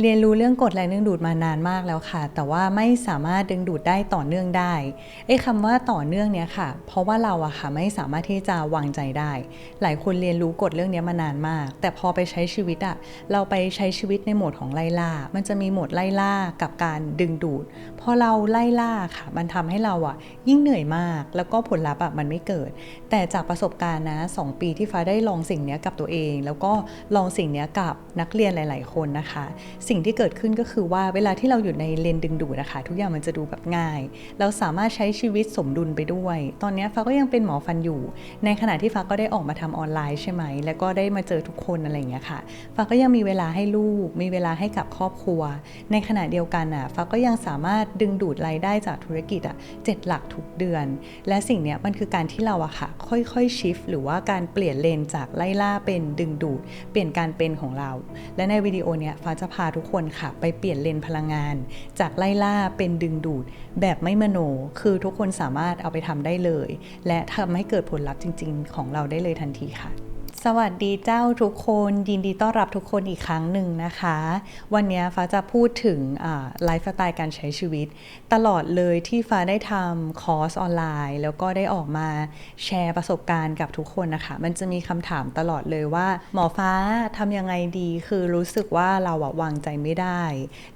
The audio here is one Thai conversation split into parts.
เรียนรู้เรื่องกฎแรงดึงดูดมานานมากแล้วค่ะ แต่ว่าไม่สามารถดึงดูดได้ต่อเนื่องได้ไอ้คำว่าต่อเนื่องเนี้ยค่ะ เพราะว่าเราอะค่ะไม่สามารถที่จะวางใจได้ หลายคนเรียนรู้กฎเรื่องนี้มานานมาก แต่พอไปใช้ชีวิตอะเราไปใช้ชีวิตในโหมดของไล่ล่า มันจะมีโหมดไล่ล่ากับการดึงดูด พอเราไล่ล่าค่ะ มันทำให้เราอะยิ่งเหนื่อยมาก แล้วก็ผลลัพธ์อะมันไม่เกิด แต่จากประสบการณ์นะสองปีที่ฟ้าได้ลองสิ่งนี้กับตัวเอง แล้วก็ลองสิ่งนี้กับนักเรียนหลาย ๆ คนนะคะสิ่งที่เกิดขึ้นก็คือว่าเวลาที่เราอยู่ในเลนดึงดูดนะคะทุกอย่างมันจะดูแบบง่าย เราสามารถใช้ชีวิตสมดุลไปด้วย ตอนนี้ฟ้าก็ยังเป็นหมอฟันอยู่ ในขณะที่ฟ้าก็ได้ออกมาทำออนไลน์ใช่ไหม แล้วก็ได้มาเจอทุกคนอะไรอย่างเงี้ยค่ะฟ้าก็ยังมีเวลาให้ลูก มีเวลาให้กับครอบครัว ในขณะเดียวกันอะฟ้าก็ยังสามารถดึงดูดรายได้จากธุรกิจอะเจ็ดหลักทุกเดือน และสิ่งเนี้ยมันคือการที่เราอะค่ะค่อยๆชิฟหรือว่าการเปลี่ยนเลนจากไล่ล่าเป็นดึงดูด เปลี่ยนการเป็นของเรา และในวิดีโอเนี้ยฟ้าจะพาทุกคนค่ะ ไปเปลี่ยนเลนพลังงาน จากไล่ล่าเป็นดึงดูด แบบไม่มโน คือทุกคนสามารถเอาไปทำได้เลย และทำให้เกิดผลลัพธ์จริง ๆ ของเราได้เลยทันทีค่ะ สวัสดีเจ้าทุกคนยินดีต้อนรับทุกคนอีกครั้งหนึ่งนะคะ วันนี้ฟ้าจะพูดถึงไลฟ์สไตล์การใช้ชีวิต ตลอดเลยที่ฟ้าได้ทำคอร์สออนไลน์ แล้วก็ได้ออกมาแชร์ประสบการณ์กับทุกคนนะคะ มันจะมีคำถามตลอดเลยว่า หมอฟ้าทำยังไงดีคือรู้สึกว่าเราวางใจไม่ได้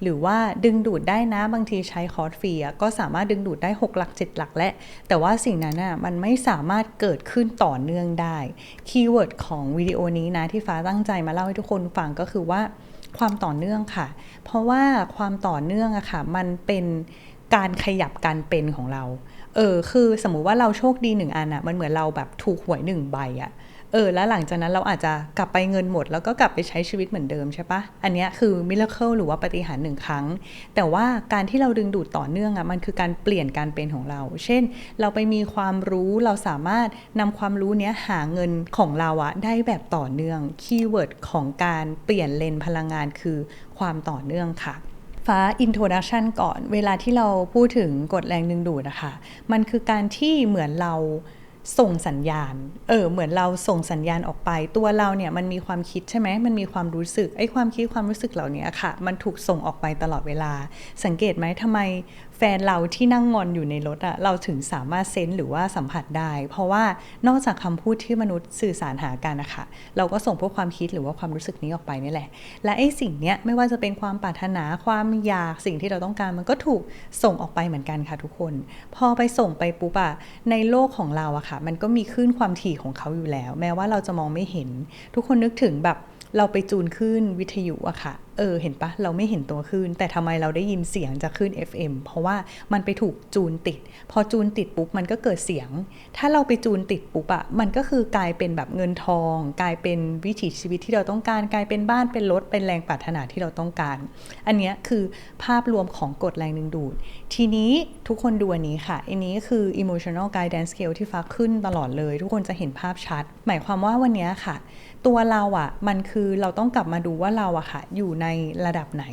หรือว่าดึงดูดได้นะบางทีใช้คอร์สฟรีก็สามารถดึงดูดได้ 6 หลัก 7 หลักและ แต่ว่าสิ่งนั้นอะมันไม่สามารถเกิดขึ้นต่อเนื่องได้คีย์เวิร์ดของวิดีโอนี้นะที่ฟ้าตั้งใจมาเล่าให้ทุกคนฟังก็คือว่าความต่อเนื่องค่ะ เพราะว่าความต่อเนื่องอะค่ะ มันเป็นการขยับการเป็นของเรา เออ คือสมมุติว่าเราโชคดีหนึ่งอันอะมันเหมือนเราแบบถูกหวยหนึ่งใบอะ เออแล้วหลังจากนั้นเราอาจจะกลับไปเงินหมด แล้วก็กลับไปใช้ชีวิตเหมือนเดิมใช่ปะอันนี้คือมิราเคิลหรือว่าปฏิหารหนึ่งครั้ง แต่ว่าการที่เราดึงดูดต่อเนื่องอะ่ะมันคือการเปลี่ยนการเป็นของเรา เช่น เราไปมีความรู้เราสามารถนำความรู้เนี้ยหาเงินของเราอะได้แบบต่อเนื่องคีย์เวิร์ดของการเปลี่ยนเลนพลังงานคือความต่อเนื่องค่ะฟ้าอินโทรดักชันก่อนเวลาที่เราพูดถึงกฎแรงดึงดูดนะคะมันคือการที่เหมือนเรา ส่งสัญญาณ เออ เหมือนเราส่งสัญญาณออกไป ตัวเราเนี่ยมันมีความคิดใช่ไหม มันมีความรู้สึก ไอ้ความคิดความรู้สึกเหล่านี้ค่ะ มันถูกส่งออกไปตลอดเวลา สังเกตไหมทำไม แฟนเราที่นั่งงอนอยู่ในรถอะเราถึงสามารถเซนส์หรือว่าสัมผัสได้ เพราะว่านอกจากคำพูดที่มนุษย์สื่อสารหากันนะคะเราก็ส่งพวกความคิดหรือว่าความรู้สึกนี้ออกไปนี่แหละ และไอ้สิ่งเนี้ยไม่ว่าจะเป็นความปรารถนาความอยากสิ่งที่เราต้องการมันก็ถูกส่งออกไปเหมือนกันค่ะทุกคน พอไปส่งไปปุ๊บอะในโลกของเราอะค่ะ มันก็มีคลื่นความถี่ของเขาอยู่แล้ว แม้ว่าเราจะมองไม่เห็น ทุกคนนึกถึงแบบเราไปจูนขึ้นวิทยุอะค่ะ เออเห็นปะเราไม่เห็นตัวคลื่น แต่ทำไมเราได้ยินเสียงจากคลื่น FM เพราะว่ามันไปถูกจูนติด พอจูนติดปุ๊บมันก็เกิดเสียง ถ้าเราไปจูนติดปุ๊บอะมันก็คือกลายเป็นแบบเงินทอง กลายเป็นวิถีชีวิตที่เราต้องการ กลายเป็นบ้านเป็นรถเป็นแรงปรารถนาที่เราต้องการ อันนี้คือภาพรวมของกฎแรงดึงดูด ทีนี้ทุกคนดูอันนี้ค่ะอันนี้คือ emotional guidance scale ที่ฟ้าขึ้นตลอดเลย ทุกคนจะเห็นภาพชัด หมายความว่าวันนี้ค่ะ ตัวเราอะ่ะมันคือเราต้องกลับมาดูว่าเราอะค่ะอยู่ในระดับไหน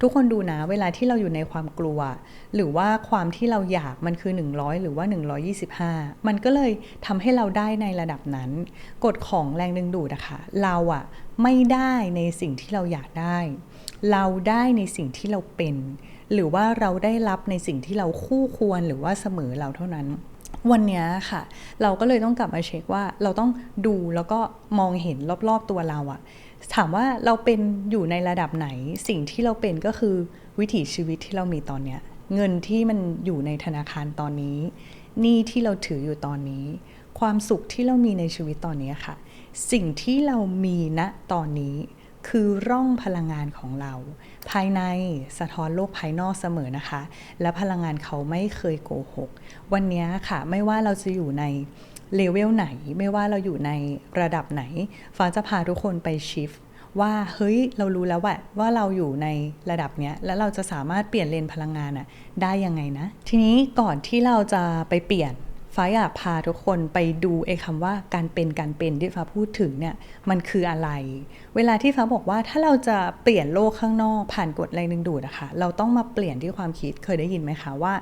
ทุกคนดูนะเวลาที่เราอยู่ในความกลัว หรือว่าความที่เราอยากมันคือ 100 หรือว่า 125 มันก็เลยทำให้เราได้ในระดับนั้น กฎของแรงดึงดูดอะค่ะเราอะไม่ได้ในสิ่งที่เราอยากได้ เราได้ในสิ่งที่เราเป็น หรือว่าเราได้รับในสิ่งที่เราคู่ควรหรือว่าเสมอเราเท่านั้นวันนี้ค่ะ เราก็เลยต้องกลับมาเช็คว่าเราต้องดูแล้วก็มองเห็นรอบๆตัวเราอะ ถามว่าเราเป็นอยู่ในระดับไหนสิ่งที่เราเป็นก็คือวิถีชีวิตที่เรามีตอนเนี้ยเงินที่มันอยู่ในธนาคารตอนนี้หนี้ที่เราถืออยู่ตอนนี้ ความสุขที่เรามีในชีวิตตอนนี้ค่ะ สิ่งที่เรามีณตอนนี้คือร่องพลังงานของเรา ภายในสะท้อนโลกภายนอกเสมอนะคะ และพลังงานเขาไม่เคยโกหก วันนี้ค่ะไม่ว่าเราจะอยู่ใน เลเวลไหน ไม่ว่าเราอยู่ในระดับไหน ฟ้าจะพาทุกคนไปชิฟว่าเฮ้ยเรารู้แล้วว่าว่าเราอยู่ในระดับเนี้ยแล้วเราจะสามารถเปลี่ยนเลนพลังงานอะได้ยังไงนะ ทีนี้ก่อนที่เราจะไปเปลี่ยน ฟ้าอยากพาทุกคนไปดูไอ้คำว่าการเป็นการเป็นที่ฟ้าพูดถึงเนี่ยมันคืออะไร เวลาที่ฟ้าบอกว่าถ้าเราจะเปลี่ยนโลกข้างนอกผ่านกฎแรงดึงดูดอะคะเราต้องมาเปลี่ยนที่ความคิดเคยได้ยินไหมคะว่า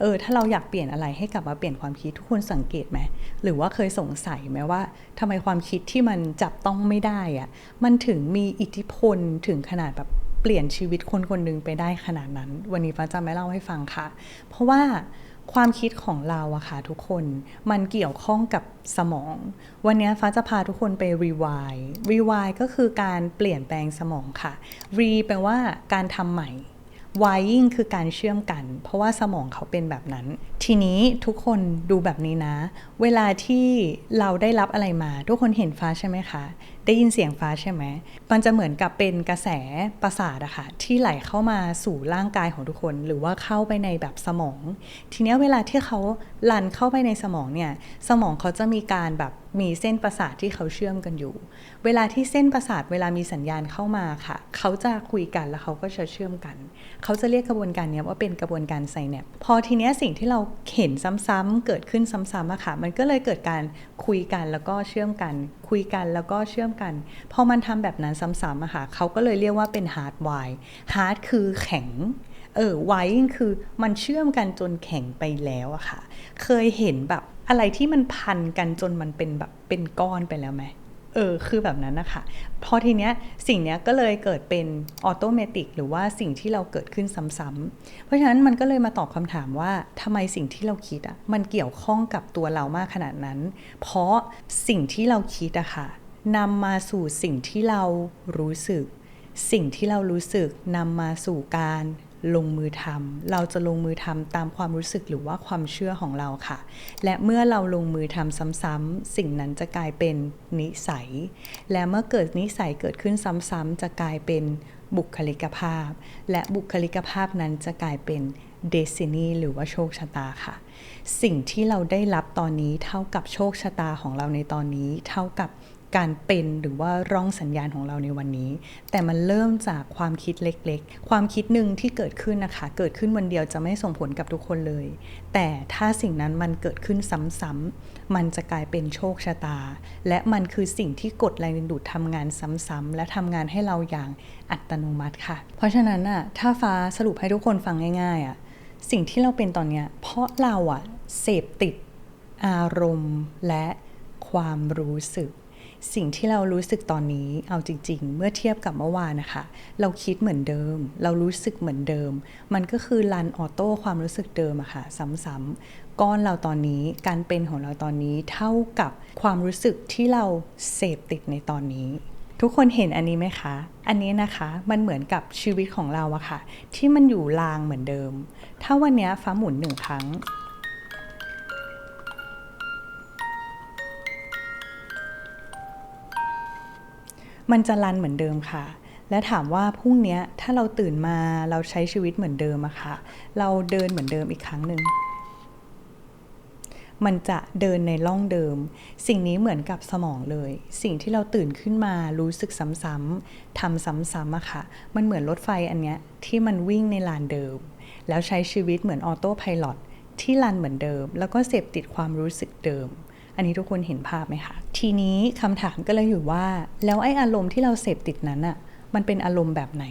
เออถ้าเราอยากเปลี่ยนอะไรให้กลับมาเปลี่ยนความคิดทุกคนสังเกตไหมหรือว่าเคยสงสัยไหมว่าทำไมความคิดที่มันจับต้องไม่ได้อะมันถึงมีอิทธิพลถึงขนาดแบบเปลี่ยนชีวิตคนคนหนึ่งไปได้ขนาดนั้น วันนี้ฟ้าจะไม่เล่าให้ฟังค่ะ เพราะว่า ความคิดของเราอะค่ะทุกคน มันเกี่ยวข้องกับสมอง วันนี้ฟ้าจะพาทุกคนไปรีวายรีวายก็คือการเปลี่ยนแปลงสมองค่ะรีแปลว่าการทำใหม่ wiring คือการเชื่อมกัน เพราะว่าสมองเขาเป็นแบบนั้น ทีนี้ทุกคนดูแบบนี้นะ เวลาที่เราได้รับอะไรมา ทุกคนเห็นฟ้าใช่ไหมคะ ได้ยินเสียงฟ้าใช่ไหมมันจะเหมือนกับเป็นกระแสประสาทอะค่ะที่ไหลเข้ามาสู่ร่างกายของทุกคน หรือว่าเข้าไปในแบบสมอง ทีนี้เวลาที่เขาลันเข้าไปในสมองเนี่ยสมองเขาจะมีการแบบ มีเส้นประสาทที่เขาเชื่อมกันอยู่ เวลาที่เส้นประสาทเวลามีสัญญาณเข้ามาค่ะ เขาจะคุยกันแล้วเขาก็จะเชื่อมกัน เขาจะเรียกกระบวนการนี้ว่าเป็นกระบวนการไซแนปพอทีเนี้ยสิ่งที่เราเห็นซ้ำๆเกิดขึ้นซ้ำๆอะค่ะ มันก็เลยเกิดการคุยกันแล้วก็เชื่อมกัน คุยกันแล้วก็เชื่อมกัน พอมันทำแบบนั้นซ้ำๆอะค่ะ เขาก็เลยเรียกว่าเป็นฮาร์ดไวฮาร์ดคือแข็ง เออไว้คือมันเชื่อมกันจนแข็งไปแล้วอะค่ะ เคยเห็นแบบอะไรที่มันพันกันจนมันเป็นแบบเป็นก้อนไปแล้วไหมเออคือแบบนั้นนะคะพอทีเนี้ยสิ่งเนี้ยก็เลยเกิดเป็นออโตเมติกหรือว่าสิ่งที่เราเกิดขึ้นซ้ำๆเพราะฉะนั้นมันก็เลยมาตอบคำถามว่าทำไมสิ่งที่เราคิดอะมันเกี่ยวข้องกับตัวเรามากขนาดนั้น เพราะสิ่งที่เราคิดอะค่ะนำมาสู่สิ่งที่เรารู้สึก สิ่งที่เรารู้สึกนำมาสู่การ ลงมือทำเราจะลงมือทำตามความรู้สึกหรือว่าความเชื่อของเราค่ะ และเมื่อเราลงมือทำซ้ำๆสิ่งนั้นจะกลายเป็นนิสัย และเมื่อเกิดนิสัยเกิดขึ้นซ้ำๆจะกลายเป็นบุคลิกภาพ และบุคลิกภาพนั้นจะกลายเป็นเดซินีหรือว่าโชคชะตาค่ะ สิ่งที่เราได้รับตอนนี้เท่ากับโชคชะตาของเราในตอนนี้ เท่ากับ การเป็นหรือว่าร่องสัญญาณของเราในวันนี้ แต่มันเริ่มจากความคิดเล็กๆ ความคิดหนึ่งที่เกิดขึ้นนะคะ เกิดขึ้นวันเดียวจะไม่ส่งผลกับทุกคนเลย แต่ถ้าสิ่งนั้นมันเกิดขึ้นซ้ำๆมันจะกลายเป็นโชคชะตา และมันคือสิ่งที่กดแรงดึงดูดทำงานซ้ำๆและทำงานให้เราอย่างอัตโนมัติค่ะ เพราะฉะนั้นอะถ้าฟ้าสรุปให้ทุกคนฟังง่ายๆอะสิ่งที่เราเป็นตอนเนี้ยเพราะเราอะเสพติดอารมณ์และความรู้สึก สิ่งที่เรารู้สึกตอนนี้เอาจริง ๆ เมื่อเทียบกับเมื่อวานนะคะ เราคิดเหมือนเดิม เรารู้สึกเหมือนเดิม มันก็คือรันออโต้ความรู้สึกเดิมอะค่ะซ้ำๆก้อนเราตอนนี้การเป็นของเราตอนนี้เท่ากับความรู้สึกที่เราเสพติดในตอนนี้ทุกคนเห็นอันนี้ไหมคะ อันนี้นะคะมันเหมือนกับชีวิตของเราอะค่ะ ที่มันอยู่รางเหมือนเดิม ถ้าวันนี้ฟ้าหมุนหนึ่งครั้ง มันจะรันเหมือนเดิมค่ะ และถามว่าพรุ่งนี้ถ้าเราตื่นมาเราใช้ชีวิตเหมือนเดิมอะค่ะ เราเดินเหมือนเดิมอีกครั้งหนึ่งมันจะเดินในร่องเดิม สิ่งนี้เหมือนกับสมองเลย สิ่งที่เราตื่นขึ้นมารู้สึกซ้ำๆทำซ้ำๆอะค่ะ มันเหมือนรถไฟอันเนี้ยที่มันวิ่งในลานเดิม แล้วใช้ชีวิตเหมือนออโต้ไพลอตที่ลันเหมือนเดิม แล้วก็เสพติดความรู้สึกเดิม อันนี้ทุกคนเห็นภาพไหมคะ ทีนี้คำถามก็เลยอยู่ว่า แล้วไอ้อารมณ์ที่เราเสพติดนั้นอะมันเป็นอารมณ์แบบไหน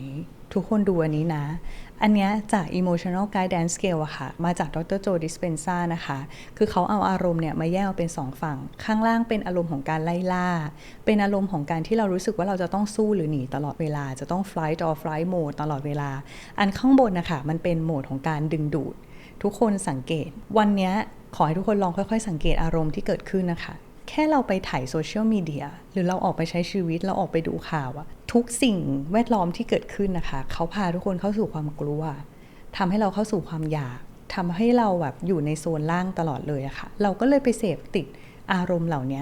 ทุกคนดูอันนี้นะ อันเนี้ยจาก emotional guidance scale อะค่ะ มาจากดรโจดิสเปนซ่านะคะ คือเขาเอาอารมณ์เนี่ยมาแยกเป็นสองฝั่ง ข้างล่างเป็นอารมณ์ของการไล่ล่า เป็นอารมณ์ของการที่เรารู้สึกว่าเราจะต้องสู้หรือหนีตลอดเวลา จะต้อง flight or flight mode ตลอดเวลา อันข้างบนนะคะมันเป็นโหมดของการดึงดูด ทุกคนสังเกต วันเนี้ย ขอให้ทุกคนลองค่อยๆ สังเกตอารมณ์ที่เกิดขึ้นนะคะ แค่เราไปถ่ายโซเชียลมีเดียหรือเราออกไปใช้ชีวิตเราออกไปดูข่าวอะทุกสิ่งแวดล้อมที่เกิดขึ้นนะคะ เขาพาทุกคนเข้าสู่ความกลัวทำให้เราเข้าสู่ความอยากทำให้เราแบบอยู่ในโซนล่างตลอดเลยอะค่ะ เราก็เลยไปเสพติดอารมณ์เหล่านี้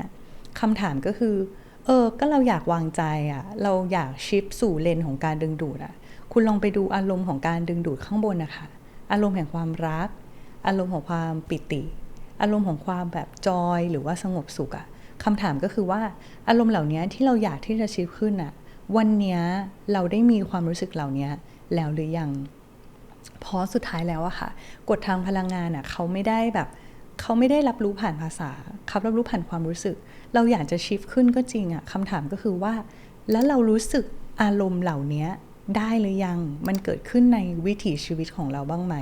คำถามก็คือ เออ ก็เราอยากวางใจอะเราอยากชิปสู่เลนของการดึงดูดอะคุณลองไปดูอารมณ์ของการดึงดูดข้างบนนะคะ อารมณ์แห่งความรัก อารมณ์ของความปิติ อารมณ์ของความแบบจอยหรือว่าสงบสุขอะคำถามก็คือว่าอารมณ์เหล่านี้ที่เราอยากที่จะชิปขึ้นอะวันนี้เราได้มีความรู้สึกเหล่านี้แล้วหรือยังเพราะสุดท้ายแล้วอะค่ะ กฎทางพลังงานอะเขาไม่ได้แบบเขาไม่ได้รับรู้ผ่านภาษาเขารับรู้ผ่านความรู้สึก เราอยากจะชิฟขึ้นก็จริงอะคำถามก็คือว่า แล้วเรารู้สึกอารมณ์เหล่านี้ ได้หรือยัง มันเกิดขึ้นในวิถีชีวิตของเราบ้างไหม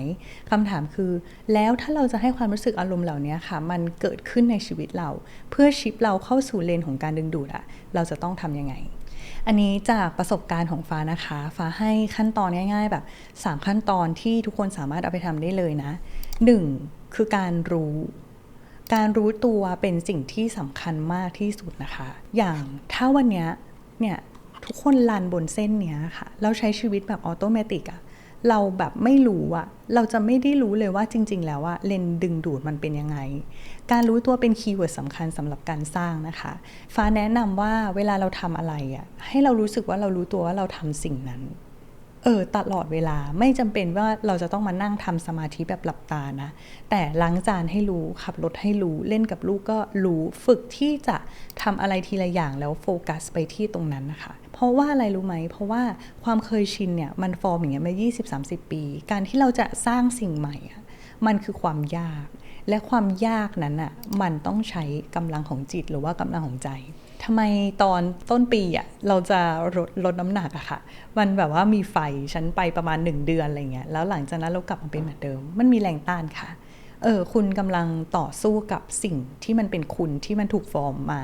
คำถามคือ แล้วถ้าเราจะให้ความรู้สึกอารมณ์เหล่านี้ค่ะ มันเกิดขึ้นในชีวิตเรา เพื่อชิปเราเข้าสู่เลนของการดึงดูดอะเราจะต้องทำยังไง อันนี้จากประสบการณ์ของฟ้านะคะ ฟ้าให้ขั้นตอนง่าย ๆ แบบ 3 ขั้นตอนที่ทุกคนสามารถเอาไปทำได้เลยนะ 1. คือการรู้การรู้ตัวเป็นสิ่งที่สำคัญมากที่สุดนะคะ อย่างถ้าวันเนี้ยเนี่ย ทุกคนลันบนเส้นเนี้ยค่ะ เราใช้ชีวิตแบบออโตเมติกอะเราแบบไม่รู้อะเราจะไม่ได้รู้เลยว่าจริง ๆ แล้วว่าเลนดึงดูดมันเป็นยังไง การรู้ตัวเป็นคีย์เวิร์ดสำคัญสำหรับการสร้างนะคะ ฟ้าแนะนำว่าเวลาเราทำอะไรอะให้เรารู้สึกว่าเรารู้ตัวว่าเราทำสิ่งนั้น เออตลอดเวลาไม่จำเป็นว่าเราจะต้องมานั่งทำสมาธิแบบหลับตานะ แต่ล้างจานให้รู้ขับรถให้รู้เล่นกับลูกก็รู้ฝึกที่จะทำอะไรทีละอย่างแล้วโฟกัสไปที่ตรงนั้นนะคะ เพราะว่าอะไรรู้ไหม เพราะว่าความเคยชินเนี่ยมันฟอร์มอย่างเงี้ยมา 20-30 ปี การที่เราจะสร้างสิ่งใหม่อะมันคือความยาก และความยากนั้นอะมันต้องใช้กำลังของจิตหรือว่ากำลังของใจ ทำไมตอนต้นปีอะเราจะลดลดน้ำหนักอะค่ะ มันแบบว่ามีไฟฉันไปประมาณหนึ่งเดือนอะไรเงี้ยแล้วหลังจากนั้นเรากลับมาเป็นเหมือนเดิม มันมีแรงต้านค่ะเออคุณกำลังต่อสู้กับสิ่งที่มันเป็นคุณที่มันถูกฟอร์มมา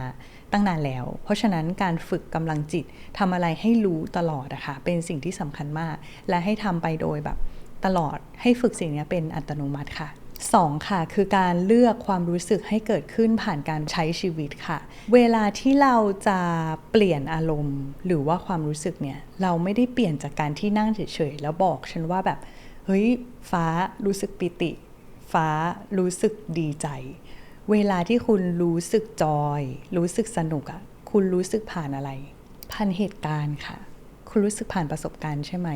ตั้งนานแล้ว เพราะฉะนั้นการฝึกกำลังจิตทำอะไรให้รู้ตลอดอะค่ะเป็นสิ่งที่สำคัญมาก และให้ทำไปโดยแบบตลอดให้ฝึกสิ่งนี้เป็นอัตโนมัติค่ะ 2. ค่ะคือการเลือกความรู้สึกให้เกิดขึ้นผ่านการใช้ชีวิตค่ะ เวลาที่เราจะเปลี่ยนอารมณ์ หรือว่าความรู้สึกเนี่ยเราไม่ได้เปลี่ยนจากการที่นั่งเฉยๆแล้วบอกฉันว่าแบบเฮ้ยฟ้ารู้สึกปิติ ฟ้ารู้สึกดีใจ เวลาที่คุณรู้สึกจอย รู้สึกสนุกอะคุณรู้สึกผ่านอะไรผ่านเหตุการณ์ค่ะ คุณรู้สึกผ่านประสบการณ์ใช่ไหม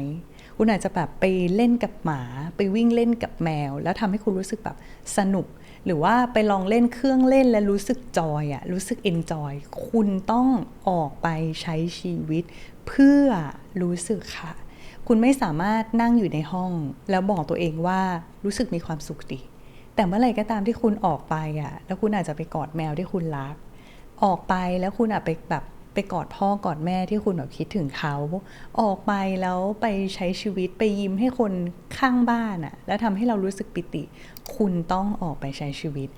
คุณอาจจะแบบไปเล่นกับหมา ไปวิ่งเล่นกับแมว แล้วทำให้คุณรู้สึกแบบสนุก หรือว่าไปลองเล่นเครื่องเล่นและรู้สึกจอยอะรู้สึกเอนจอย คุณต้องออกไปใช้ชีวิต เพื่อรู้สึกค่ะ คุณไม่สามารถนั่งอยู่ในห้อง แล้วบอกตัวเองว่ารู้สึกมีความสุขดี แต่เมื่อไหร่ก็ตามที่คุณออกไปอะแล้วคุณอาจจะไปกอดแมวที่คุณรัก ออกไปแล้วคุณอาจไปแบบ ไปกอดพ่อกอดแม่ที่คุณแบบคิดถึงเขา ออกไปแล้วไปใช้ชีวิตไปยิ้มให้คนข้างบ้านอะแล้วทำให้เรารู้สึกปิติ คุณต้องออกไปใช้ชีวิต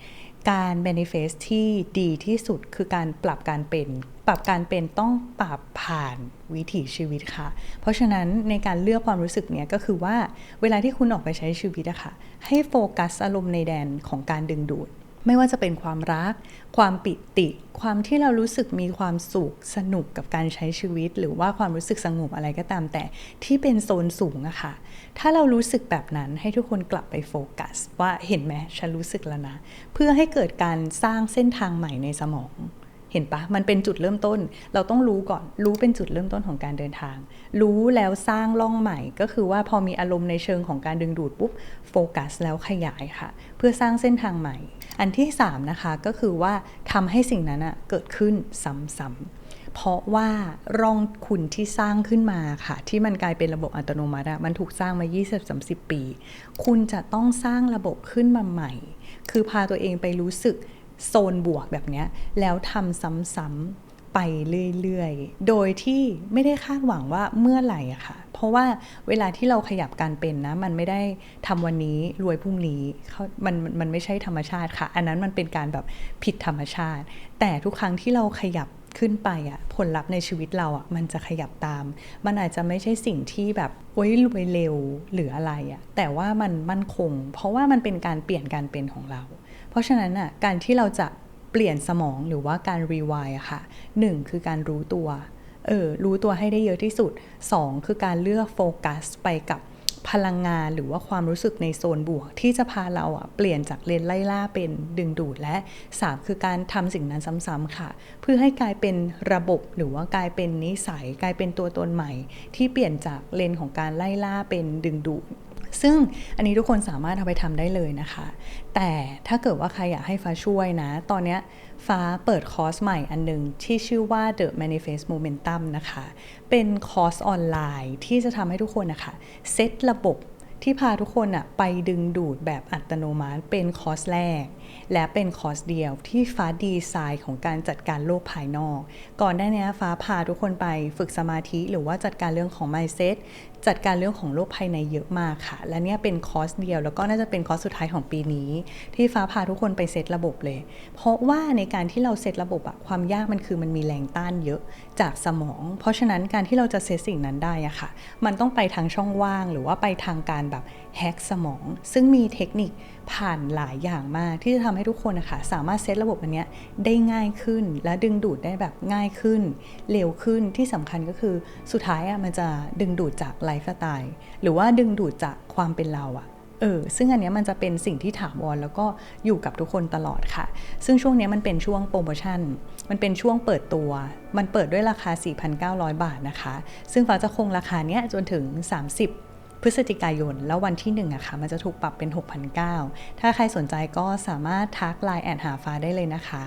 การ manifest ที่ดีที่สุดคือการปรับการเป็น ปรับการเป็นต้องปรับผ่านวิถีชีวิตค่ะ เพราะฉะนั้นในการเลือกความรู้สึกเนี้ยก็คือว่าเวลาที่คุณออกไปใช้ชีวิตอะค่ะให้โฟกัสอารมณ์ในแดนของการดึงดูด ไม่ว่าจะเป็นความรัก ความปิติ ความที่เรารู้สึกมีความสุขสนุกกับการใช้ชีวิต หรือว่าความรู้สึกสงบอะไรก็ตามแต่ที่เป็นโซนสูงอะค่ะ ถ้าเรารู้สึกแบบนั้นให้ทุกคนกลับไปโฟกัส ว่าเห็นไหมฉันรู้สึกแล้วนะ เพื่อให้เกิดการสร้างเส้นทางใหม่ในสมองเห็นปะมันเป็นจุดเริ่มต้น เราต้องรู้ก่อน รู้เป็นจุดเริ่มต้นของการเดินทาง รู้แล้วสร้างล่องใหม่ก็คือว่าพอมีอารมณ์ในเชิงของการดึงดูดปุ๊บโฟกัสแล้วขยายค่ะ เพื่อสร้างเส้นทางใหม่ อันที่3นะคะก็คือว่าทำให้สิ่งนั้นอะเกิดขึ้นซ้ำๆเพราะว่าร่องคุณที่สร้างขึ้นมาค่ะ ที่มันกลายเป็นระบบอัตโนมัติมันถูกสร้างมา 20-30 ปี คุณจะต้องสร้างระบบขึ้นมาใหม่ คือพาตัวเองไปรู้สึกโซนบวกแบบนี้แล้วทำซ้ำๆ ไปเรื่อยๆ โดยที่ไม่ได้คาดหวังว่าเมื่อไหร่อะค่ะ เพราะว่าเวลาที่เราขยับการเป็นนะ มันไม่ได้ทำวันนี้รวยพรุ่งนี้เขามันมันไม่ใช่ธรรมชาติค่ะ อันนั้นมันเป็นการแบบผิดธรรมชาติ แต่ทุกครั้งที่เราขยับขึ้นไปอะผลลัพธ์ในชีวิตเราอะมันจะขยับตาม มันอาจจะไม่ใช่สิ่งที่แบบโอ้ยรวยเร็วหรืออะไรอะแต่ว่ามันมั่นคง เพราะว่ามันเป็นการเปลี่ยนการเป็นของเรา เพราะฉะนั้นอะการที่เราจะ เปลี่ยนสมองหรือว่าการรีวายอะค่ะหนึ่งคือการรู้ตัวเออรู้ตัวให้ได้เยอะที่สุด 2 คือการเลือกโฟกัสไปกับพลังงานหรือว่าความรู้สึกในโซนบวก ที่จะพาเราอะเปลี่ยนจากเลนไล่ล่าเป็นดึงดูดและ 3 คือการทำสิ่งนั้นซ้ำๆค่ะ เพื่อให้กลายเป็นระบบหรือว่ากลายเป็นนิสัย กลายเป็นตัวตนใหม่ ที่เปลี่ยนจากเลนของการไล่ล่าเป็นดึงดูด ซึ่งอันนี้ทุกคนสามารถเอาไปทำได้เลยนะคะ แต่ถ้าเกิดว่าใครอยากให้ฟ้าช่วยนะ ตอนนี้ฟ้าเปิดคอร์สใหม่อันหนึ่งที่ชื่อว่า The Manifest Momentum นะคะ เป็นคอร์สออนไลน์ที่จะทำให้ทุกคนนะคะเซตระบบที่พาทุกคนอะไปดึงดูดแบบอัตโนมัติเป็นคอร์สแรก และเป็นคอร์สเดียวที่ฟ้าดีไซน์ของการจัดการโลกภายนอก ก่อนหน้านี้ฟ้าพาทุกคนไปฝึกสมาธิหรือว่าจัดการเรื่องของ mindset จัดการเรื่องของโรคภายในเยอะมากค่ะ และเนี่ยเป็นคอร์สเดียว แล้วก็น่าจะเป็นคอร์สสุดท้ายของปีนี้ ที่ฟ้าพาทุกคนไปเซตระบบเลย เพราะว่าในการที่เราเซตระบบอะความยากมันคือมันมีแรงต้านเยอะจากสมอง เพราะฉะนั้นการที่เราจะเซตสิ่งนั้นได้อะค่ะ มันต้องไปทางช่องว่างหรือว่าไปทางการแบบ แฮกสมอง ซึ่งมีเทคนิคผ่านหลายอย่างมากที่จะทำให้ทุกคนนะคะสามารถเซตระบบอันนี้ได้ง่ายขึ้น และดึงดูดได้แบบง่ายขึ้น เร็วขึ้นที่สำคัญก็คือสุดท้ายอะมันจะดึงดูดจากไลฟ์สไตล์หรือว่าดึงดูดจากความเป็นเราอะเออซึ่งอันนี้มันจะเป็นสิ่งที่ถาวรแล้วก็อยู่กับทุกคนตลอดค่ะ ซึ่งช่วงนี้มันเป็นช่วงโปรโมชั่น มันเป็นช่วงเปิดตัว มันเปิดด้วยราคา 4,900 บาทนะคะ ซึ่งฟ้าจะคงราคาเนี้ยจนถึง 30 พฤศจิกายน แล้ววันที่1อะค่ะมันจะถูกปรับเป็น6,900ถ้าใครสนใจก็สามารถทักไลน์แอดหาฟ้าได้เลยนะคะ